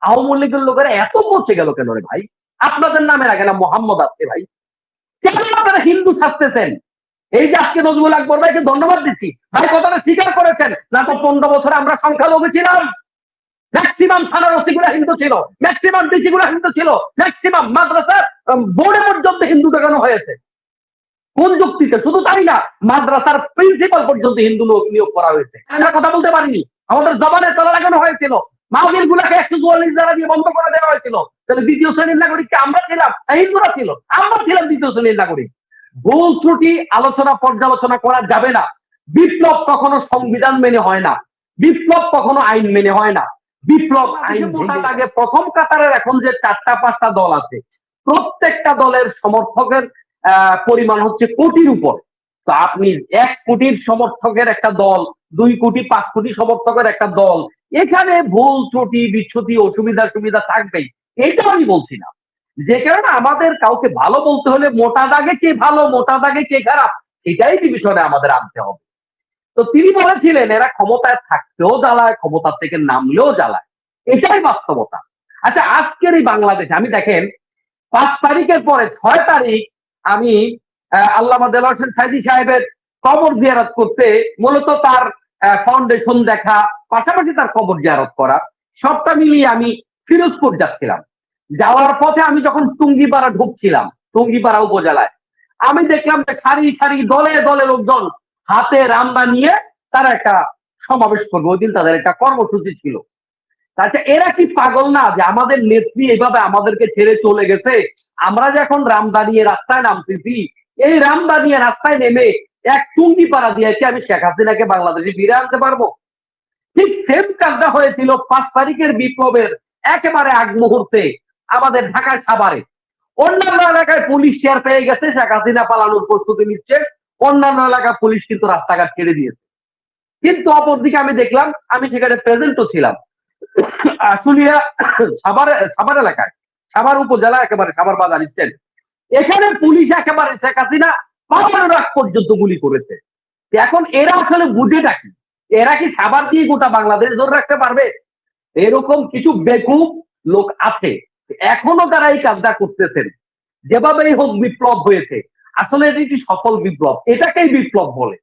আওয়ামী লীগের লোকেরা এত পচে গেল কেন রে ভাই? আপনাদের নামের আগে না মোহাম্মদ আছে ভাই। কেন আপনারা হিন্দু সাজতেছেন এই যে আজকে নজরুল আকবর ভাইকে ধন্যবাদ দিচ্ছি। ভাই, কথাটা স্বীকার করেছেন। না তো পনেরো বছরে আমরা সংখ্যালঘু ছিলাম। ম্যাক্সিমাম থানার ওসি গুলা হিন্দু ছিল। ম্যাক্সিমাম ডিসি গুলা হিন্দু ছিল। ম্যাক্সিমাম মাদ্রাসার বোর্ডে পর্যন্ত হিন্দু দেখানো হয়েছে। কোন যুক্তিতে? শুধু তাই না, মাদ্রাসার প্রিন্সিপাল পর্যন্ত হিন্দু লোক নিয়োগ করা হয়েছে। আমরা কথা বলতে পারিনি। আমাদের জবানে তলা লাগানো হয়েছিল। মাহবিল গুলাকে একশো চুয়াল্লিশ দ্বারা দিয়ে বন্ধ করে দেওয়া হয়েছিল। তাহলে দ্বিতীয় শ্রেণির নাগরিককে আমরা ছিলাম হিন্দুরা ছিল আমরা ছিলাম দ্বিতীয় শ্রেণির নাগরিক। ভুল ত্রুটি আলোচনা পর্যালোচনা করা যাবে না। বিপ্লব কখনো সংবিধান মেনে হয় না। বিপ্লব কখনো আইন মেনে হয় না। বিপ্লব আইন আগে প্রথম কাতারের এখন যে চারটা পাঁচটা দল আছে প্রত্যেকটা দলের সমর্থকের পরিমাণ হচ্ছে কোটির উপর। তো আপনি এক কোটির সমর্থকের একটা দল দুই কোটি পাঁচ কোটি সমর্থকের একটা দল এখানে ভুল, ত্রুটি, বিচ্ছুতি, অসুবিধা, সুবিধা থাকবেই। এটা আমি বলছি না। যে কারণে আমাদের কাউকে ভালো বলতে হলে মোটা দাগে কে ভালো, মোটা দাগে কে খারাপ, সেটাই বিবেচনায় আমাদের আনতে হবে। তো তিনি বলেছিলেন, এরা ক্ষমতায় থাকতেও জ্বালায় ক্ষমতা থেকে নামলেও জ্বালায়। এটাই বাস্তবতা। আচ্ছা আজকের এই বাংলাদেশে, আমি দেখেন, পাঁচ তারিখের পরে, ছয় তারিখ, আমি আল্লামা দেলার হোসেন সাইদি সাহেবের কবর জিয়ারত করতে মূলত তার ফাউন্ডেশন দেখা, পাশাপাশি তার কবর জিয়ারত করা, সবটা মিলিয়ে আমি ফিরোজপুর যাচ্ছিলাম। যাওয়ার পথে আমি যখন টুঙ্গিপাড়া ঢুকছিলাম, টুঙ্গিপাড়া উপজেলায়, আমি দেখলাম যে সারি সারি দলে দলে লোকজন হাতে রামদা নিয়ে তারা একটা সমাবেশ করবে। ওই দিন তাদের একটা কর্মসূচি ছিল। আচ্ছা এরা কি পাগল না যে আমাদের নেত্রী এইভাবে আমাদেরকে ছেড়ে চলে গেছে? আমরা যে এখন রামদা নিয়ে রাস্তায় নামতেছি, এই রামদা নিয়ে রাস্তায় নেমে এক টুঙ্গি পাড়া দিয়ে কি আমি শেখ হাসিনাকে বাংলাদেশে ফিরে আনতে পারব। ঠিক সেম কাজটা হয়েছিল পাঁচ তারিখের বিপ্লবের একেবারে আগ মুহূর্তে আমাদের ঢাকার সাভারে। অন্যান্য এলাকায় পুলিশ শেয়ার পেয়ে গেছে, শেখ হাসিনা পালানোর প্রস্তুতি নিচ্ছে, অন্যান্য এলাকায় পুলিশ কিন্তু রাস্তাঘাট ছেড়ে দিয়েছে কিন্তু অপরদিকে আমি দেখলাম, আমি সেখানে প্রেজেন্টও ছিলাম। আশুলিয়া সাভার সাভার এলাকায়, সাভার উপজেলা একেবারে সাভার বাজার স্ট্যান্ড। এখানে পুলিশ একেবারে শেখ হাসিনা পালানোর আগ পর্যন্ত গুলি করেছে। এখন এরা আসলে বুঝেটা কি? এরা কি সাভার দিয়ে গোটা বাংলাদেশ ধরে রাখতে পারবে? এরকম কিছু বেকুব লোক আছে। এখনও তারা এই কাজটা করতেছেন। যেভাবেই হোক বিপ্লব হয়েছে। আসলে এটি একটি সফল বিপ্লব। এটাকেই বিপ্লব বলে।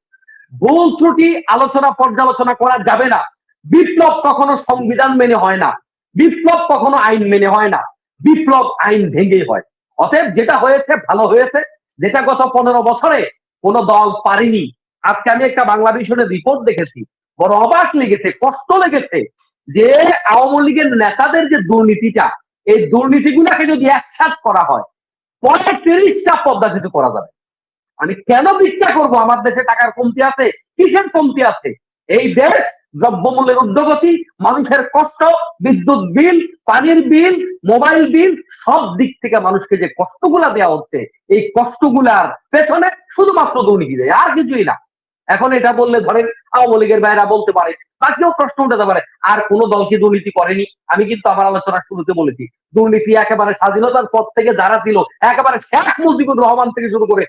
ভুল ত্রুটি আলোচনা পর্যালোচনা করা যাবে না। বিপ্লব কখনো সংবিধান মেনে হয় না। বিপ্লব কখনো আইন মেনে হয় না। বিপ্লব আইন ভেঙেই হয়। অতএব যেটা হয়েছে, ভালো হয়েছে। যেটা গত পনেরো বছরে কোনো দল পারেনি। আজকে আমি একটা বাংলা মিশনের রিপোর্ট দেখেছি। বড় অবাক লেগেছে, কষ্ট লেগেছে যে আওয়ামী লীগের নেতাদের যে দুর্নীতিটা, এই দুর্নীতিগুলাকে যদি একসাথ করা হয় পরে তিরিশটা পদ্ধতিতে করা যাবে। আমি কেন ভিক্ষা করব? আমার দেশে টাকার কমতি আছে, কিসের কমতি আছে? এই দেশ দ্রব্যমূল্যের উদ্যোগতি, মানুষের কষ্ট, বিদ্যুৎ বিল, পানির বিল, মোবাইল বিল, সব দিক থেকে মানুষকে যে কষ্টগুলা দেওয়া হচ্ছে, এই কষ্টগুলার পেছনে শুধুমাত্র দুর্নীতি দেয়, আর কিছুই না। এখন এটা বললে ধরেন আওয়ামী লীগের বাইরা বলতে পারে বা কেউ প্রশ্ন উঠাতে পারে, আর কোন দল কি দুর্নীতি করেনি? আমি কিন্তু আমার আলোচনার শুরুতে বলেছি, দুর্নীতি একেবারে স্বাধীনতার পর থেকে যারা ছিল, একেবারে শেখ মুজিবুর রহমান থেকে শুরু করে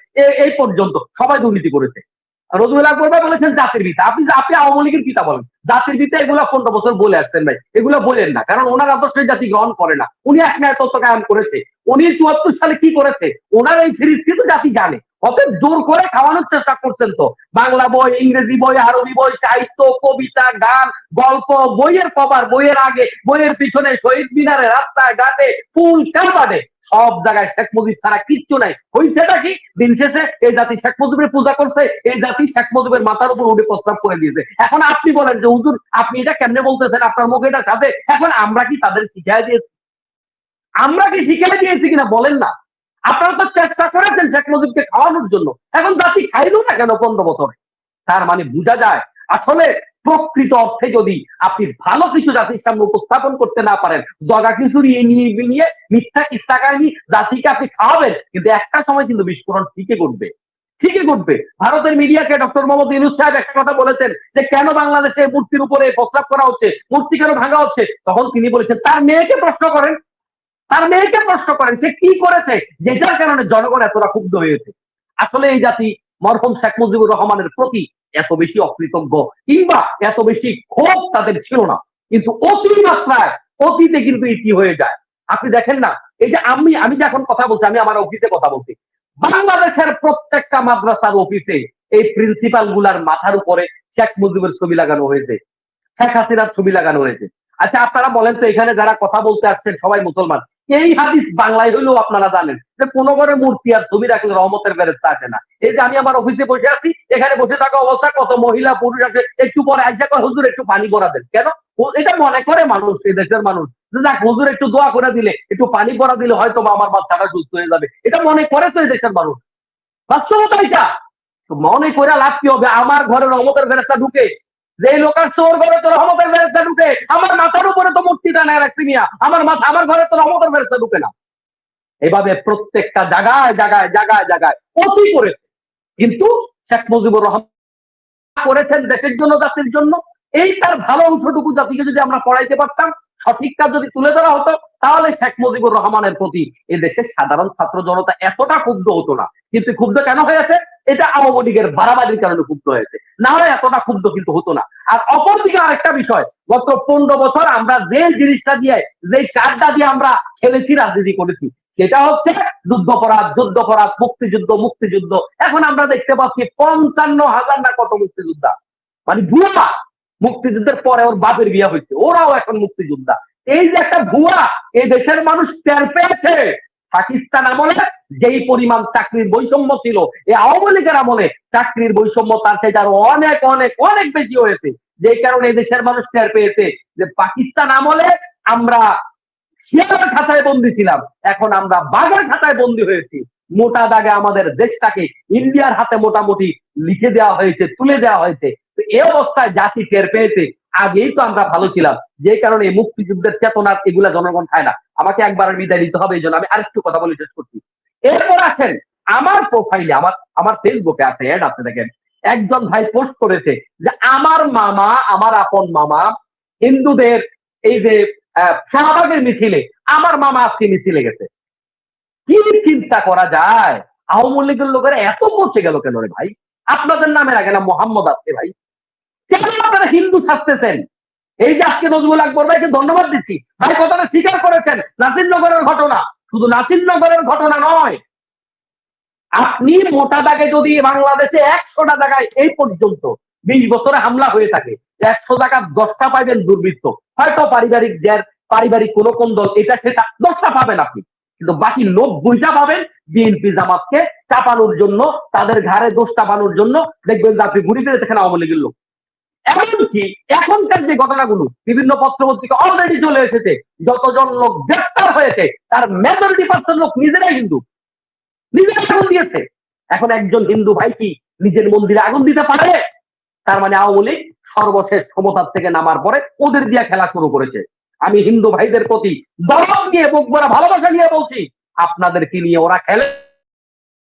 এই পর্যন্ত সবাই দুর্নীতি করেছে। রজুল আকবর বলেছেন জাতির পিতা। আপনি আপনি আওয়ামী লীগের পিতা বলেন। জাতির পিতা এগুলা পনেরো বছর বলে আসছেন ভাই। এগুলো বলেন না। কারণ ওনার আদর্শ জাতি গ্রহণ করে না। উনি এক তত্ত্ব কায়ন করেছে। উনি চুয়াত্তর সালে কি করেছে? ওনার এই ফিরিস্তি তো জাতি জানে। অতএব জোর করে খাওয়ানোর চেষ্টা করছেন তো। বাংলা বই, ইংরেজি বই, আরবি বই, সাহিত্য, কবিতা, গান, গল্প, বইয়ের কভার, বইয়ের আগে, বইয়ের পিছনে শহীদ মিনারে রাস্তায়, ঘাটে ফুল কালবাদে সব জায়গায় শেখ মুজিব ছাড়া কিচ্ছু নাই। হইছেটা কি? দিন শেষে এই জাতি শেখ মুজিবের পূজা করছে, এই জাতি শেখ মুজিবের মাথার উপর উঠে প্রস্তাব করে দিয়েছে। এখন আপনি বলেন যে, হুজুর, আপনি এটা কেমনে বলতেছেন? আপনার মুখে এটা সাথে এখন আমরা কি তাদের শিখাই দিয়েছি? আমরা কি শিখাই দিয়েছি কিনা বলেন না। আপনারা তো চেষ্টা করেছেন শেখ মুজিবকে খাওয়ানোর জন্য। এখন জাতি খাইলো না কেন পনেরো বছরে? তার মানে বোঝা যায়, আসলে প্রকৃত অর্থে যদি আপনি ভালো কিছু জাতির সামনে উপস্থাপন করতে না পারেন, জগা কিছু নিয়ে নিয়ে মিথ্যা কিস্তা কাহিনী জাতিকে আপনি খাওয়াবেন, কিন্তু একটা সময় কিন্তু বিস্ফোরণ ঠিকই ঘটবে। ঠিকই ঘটবে। ভারতের মিডিয়াকে ডক্টর মোহাম্মদ ইউনুস সাহেব একটা কথা বলেছেন যে, কেন বাংলাদেশে মূর্তির উপরে প্রস্তাব করা হচ্ছে, মূর্তি কেন ভাঙা হচ্ছে? তখন তিনি বলেছেন, তার মেয়েকে প্রশ্ন করেন, তার মেয়েকে প্রশ্ন করেন, সে কি করেছে? যেটার কারণে জনগণ এতটা ক্ষুব্ধ হয়েছে আসলে এই জাতি মরহুম শেখ মুজিবুর রহমানের প্রতি এত বেশি অকৃতজ্ঞ কিংবা এত বেশি ক্ষোভ তাদের ছিল না। কিন্তু অতি মাত্রায় অতীতে কিন্তু ইতি হয়ে যায়? আপনি দেখেন না, এই যে আমি আমি যে এখন কথা বলছি, আমি আমার অফিসে কথা বলছি। বাংলাদেশের প্রত্যেকটা মাদ্রাসার অফিসে এই প্রিন্সিপালগুলার মাথার উপরে শেখ মুজিবের ছবি লাগানো হয়েছে। শেখ হাসিনার ছবি লাগানো হয়েছে। আচ্ছা আপনারা বলেন তো, এখানে যারা কথা বলতে আসছেন, সবাই মুসলমান। এই হাদিস বাংলায় হইলেও আপনারা জানেন যে কোন ঘরে মূর্তি আর ছবি রাখলে রহমতের বেরেস্তা আসে না। এই যে আমি আমার অফিসে বসে আছি, এখানে বসে থাকা অবস্থা, কত মহিলা পুরুষ আছে, একটু পরে এক জায়গায় হুজুর, একটু পানি পরা দেন। কেন? এটা মনে করে মানুষ, এই দেশের মানুষ। যে যাক, হুজুর, একটু দোয়া করে দিলে, একটু পানি পরা দিলে হয়তো বা আমার বাচ্চাটা সুস্থ হয়ে যাবে। এটা মনে করে তো এই দেশের মানুষ। বাস্তবতা এটা। মনে করে লাভ কি হবে? আমার ঘরে রহমতের বেরেস্তা ঢুকে যে লোকের চোর ঘরে তো রহমতের বেরেস্তা ঢুকে, আমার মাথার উপরে তো মূর্তিটা নেয় রাখছি মিয়া, আমার মাথা, আমার ঘরে তো রহমতের বেরেস্তা ঢুকে না। এভাবে প্রত্যেকটা জায়গায় জায়গায় জায়গায় জায়গায় অতি করেছে। কিন্তু শেখ মুজিবুর রহমান করেছেন দেশের জন্য, জাতির জন্য। এই তার ভালো অংশটুকু জাতিকে যদি আমরা পড়াইতে পারতাম, সঠিক কাজ যদি তুলে ধরা হতো, তাহলে শেখ মুজিবুর রহমানের প্রতি এ দেশের সাধারণ ছাত্র জনতা এতটা ক্ষুব্ধ হতো না। কিন্তু ক্ষুব্ধ কেন হয়েছে এটা আওয়ামী লীগের বাড়াবাড়ির কারণে ক্ষুব্ধ হয়েছে। না হলে এতটা ক্ষুব্ধ কিন্তু হতো না। আর অপরদিকে আরেকটা বিষয়, গত পনেরো বছর আমরা যে জিনিসটা দিয়ে, যে কার্ডটা দিয়ে আমরা খেলেছি, রাজনীতি করেছি, সেটা হচ্ছে যুদ্ধপরাধ যুদ্ধপরাধ, মুক্তিযুদ্ধ মুক্তিযুদ্ধ। এখন আমরা দেখতে পাচ্ছি পঞ্চান্ন হাজার না কত মুক্তিযোদ্ধা। মানে ভুয়া মুক্তিযুদ্ধের পরে ওর বাপের বিয়ে হয়েছে। ওরাও এখন মুক্তিযোদ্ধা। এই যে একটা ভুয়া, এই দেশের মানুষ টের পেয়েছে। পাকিস্তান আমলে যেই পরিমাণ চাকরির বৈষম্য ছিল এই আওয়ামী লীগের আমলে চাকরির বৈষম্য তার থেকে আরও অনেক অনেক অনেক বেশি হয়েছে। যে কারণে দেশের মানুষ টের পেয়েছে যে পাকিস্তান আমলে আমরা শিয়ালের খাতায় বন্দি ছিলাম, এখন আমরা বাঘের খাতায় বন্দি হয়েছি। মোটা দাগে আমাদের দেশটাকে ইন্ডিয়ার হাতে মোটামুটি লিখে দেওয়া হয়েছে, তুলে দেওয়া হয়েছে। এই অবস্থায় জাতি টের পেয়েছে আগেই তো আমরা ভালো ছিলাম। যে কারণে মুক্তিযুদ্ধের চেতনা এগুলা জনগণ খায় না। আমাকে একবার বিদায় নিতে হবে, এই জন্য আমি আরেকটু কথা বলে, শেষ করছি। এরপর আসেন আমার প্রোফাইলে আমার আমার ফেসবুকে আছে অ্যাড আছে দেখেন। একজন ভাই পোস্ট করেছে যে, আমার মামা, আমার আপন মামা, হিন্দুদের এই যে শাহবাগের মিছিলে, আমার মামা আজকে মিছিলে গেছে। কি চিন্তা করা যায়? আওয়ামী লীগের লোকেরা এত পৌঁছে গেল কেন রে ভাই? আপনাদের নামের আগে না মোহাম্মদ আছে ভাই? কেন আপনারা হিন্দু সাজতেছেন এই যে আজকে নজরুল আকবর ভাইকে ধন্যবাদ দিচ্ছি। ভাই কথাটা স্বীকার করেছেন, নাসিরনগরের ঘটনা। শুধু নাসিরনগরের ঘটনা নয়, আপনি মোটা দাগে যদি বাংলাদেশে একশোটা জায়গায় এই পর্যন্ত বিশ বছরে হামলা হয়ে থাকে, একশো টাকা দশটা পাইবেন দুর্বৃত্ত। হয়তো পারিবারিক জ্যার পারিবারিক কোন কোন দল এটা সেটা দশটা পাবেন আপনি। কিন্তু বাকি নব্বইটা পাবেন, বিএনপি জামাতকে চাপানোর জন্য, তাদের ঘাড়ে দোষ চাপানোর জন্য। দেখবেন যে আপনি ঘুরি ফিরে সেখানে আওয়ামী লীগের লোক। এমনকি এখনকার যে ঘটনাগুলো, বিভিন্ন পত্রপত্রিকা অলরেডি চলে এসেছে, যতজন লোক গ্রেপ্তার হয়েছে, তার মেজরিটি পার্সেন্ট লোক নিজেরাই হিন্দু। নিজেরা আগুন দিয়েছে। এখন একজন হিন্দু ভাই কি নিজের মন্দিরে আগুন দিতে পারে? তার মানে আওয়ামী লীগ সর্বশেষ ক্ষমতার থেকে নামার পরে ওদের দিয়া খেলা শুরু করেছে। আমি হিন্দু ভাইদের প্রতি দরদ নিয়ে বুক ভরা ভালোবাসা নিয়ে বলছি আপনাদেরকে নিয়ে ওরা খেলে?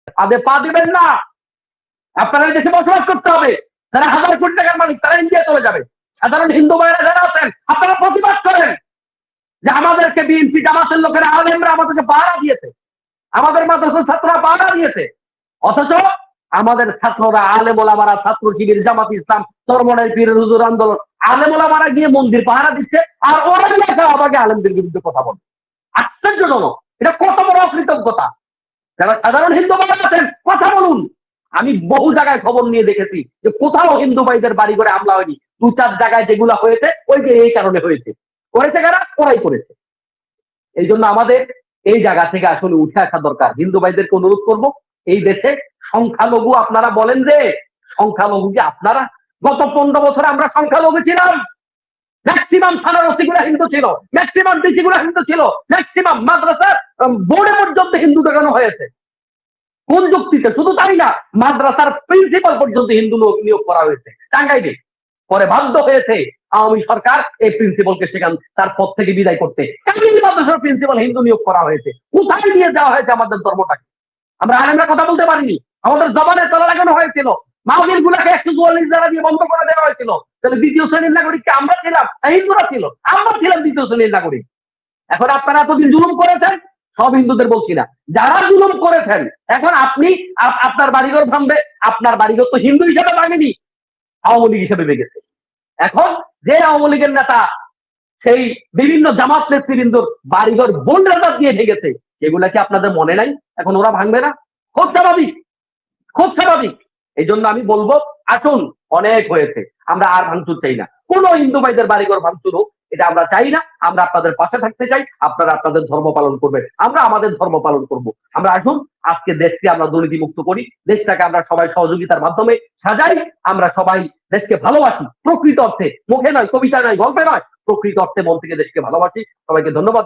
তাদের পা দিবেন না। আপনারা দেশে বসবাস করতে হবে। যারা হাজার কোটি টাকার মালিক, তারা ইন্ডিয়া চলে যাবে। সাধারণ হিন্দু ভাইরা যারা আছেন, আপনারা প্রতিবাদ করেন যে আমাদেরকে বিএনপি জামাতের লোকেরা আলেমরা আমাদেরকে পাহারা দিয়েছে। আমাদের মাদ্রাসার ছাত্ররা পাহারা দিয়েছে। অথচ আমাদের ছাত্ররা আলেমোলামারা, ছাত্র শিবির, জামাত ইসলাম চরমনের পীরের হুজুর আন্দোলন, আলেমোলামারা গিয়ে মন্দির পাহারা দিচ্ছে আর ওরা গিয়ে আমাকে আলেমদের বিরুদ্ধে কথা বলে। আশ্চর্যজনক। এটা কত বড় অকৃতজ্ঞতা। যারা সাধারণ হিন্দু আছেন, কথা বলুন। আমি বহু জায়গায় খবর নিয়ে দেখেছি যে কোথাও হিন্দু ভাইদের বাড়ি করে হামলা হয়নি। দু চার জায়গায় যেগুলা হয়েছে, ওই যে এই কারণে হয়েছে। করেছে কারা? ওরাই করেছে। এই জন্য আমাদের এই জায়গা থেকে আসলে উঠে আসা দরকার। হিন্দু ভাইদেরকে অনুরোধ করব, এই দেশে সংখ্যালঘু আপনারা বলেন যে, সংখ্যালঘু কি আপনারা? গত পনেরো বছরে আমরা সংখ্যালঘু ছিলাম। ম্যাক্সিমাম থানার ওসিগুলা হিন্দু ছিল ম্যাক্সিমাম ডিসিগুলা হিন্দু ছিল ম্যাক্সিমাম মাদ্রাসার বোর্ডে পর্যন্ত হিন্দু দেখানো হয়েছে। কোন যুক্তিতে? শুধু তাই না, মাদ্রাসার প্রিন্সিপাল পর্যন্ত হিন্দু লোক নিয়োগ করা হয়েছে। টাঙ্গাইলে পরে বাধ্য হয়েছে আওয়ামী সরকার এই প্রিন্সিপালকে সেখান তার পদ থেকে বিদায় করতে। মাদ্রাসার প্রিন্সিপাল হিন্দু নিয়োগ করা হয়েছে। কোথায় নিয়ে যাওয়া হয়েছে আমাদের ধর্মটাকে? আমরা আলেমরা কথা বলতে পারিনি। আমাদের জবানে তলা লাগানো হয়েছিল। মাহবিল গুলাকে একশো চুয়াল্লিশ দ্বারা দিয়ে বন্ধ করে দেওয়া হয়েছিল। তাহলে দ্বিতীয় শ্রেণির নাগরিককে আমরা ছিলাম। হিন্দুরা ছিল। আমরা ছিলাম দ্বিতীয় শ্রেণির নাগরিক। এখন আপনারা এতদিন জুলুম করেছেন। সব হিন্দুদের বলছি না। যারা জুলুম করেছেন, এখন আপনি আপনার বাড়িঘর ভাঙবে, আপনার বাড়িঘর তো হিন্দু হিসাবে ভাঙেনি, আওয়ামী লীগ হিসেবে ভেঙেছে। এখন যে আওয়ামী লীগের নেতা, সেই বিভিন্ন জামাত নেতৃবৃন্দর বাড়িঘর বোন রাজার দিয়ে ভেঙেছে এগুলা কি আপনাদের মনে নাই? এখন ওরা ভাঙবে না? খুব স্বাভাবিক খুব স্বাভাবিক। এই জন্য আমি বলব, আসুন, অনেক হয়েছে, আমরা আর ভাঙচুর চাই না। কোন হিন্দু ভাইদের বাড়িঘর ভাঙচুর হোক এটা আমরা চাই না, আমরা আপনাদের পাশে থাকতে চাই, আপনারা আপনাদের ধর্ম পালন করবেন। আমরা আমাদের ধর্ম পালন করব। আমরা আসুন, আজকে দেশকে আমরা দুর্নীতি মুক্ত করি, দেশটাকে আমরা সবাই সহযোগিতার মাধ্যমে সাজাই, আমরা সবাই দেশকে ভালোবাসি। প্রকৃত অর্থে মুখে নয় কবিতা নয়, গল্পে নয়, প্রকৃত অর্থে মন থেকে দেশকে ভালোবাসি। সবাইকে ধন্যবাদ।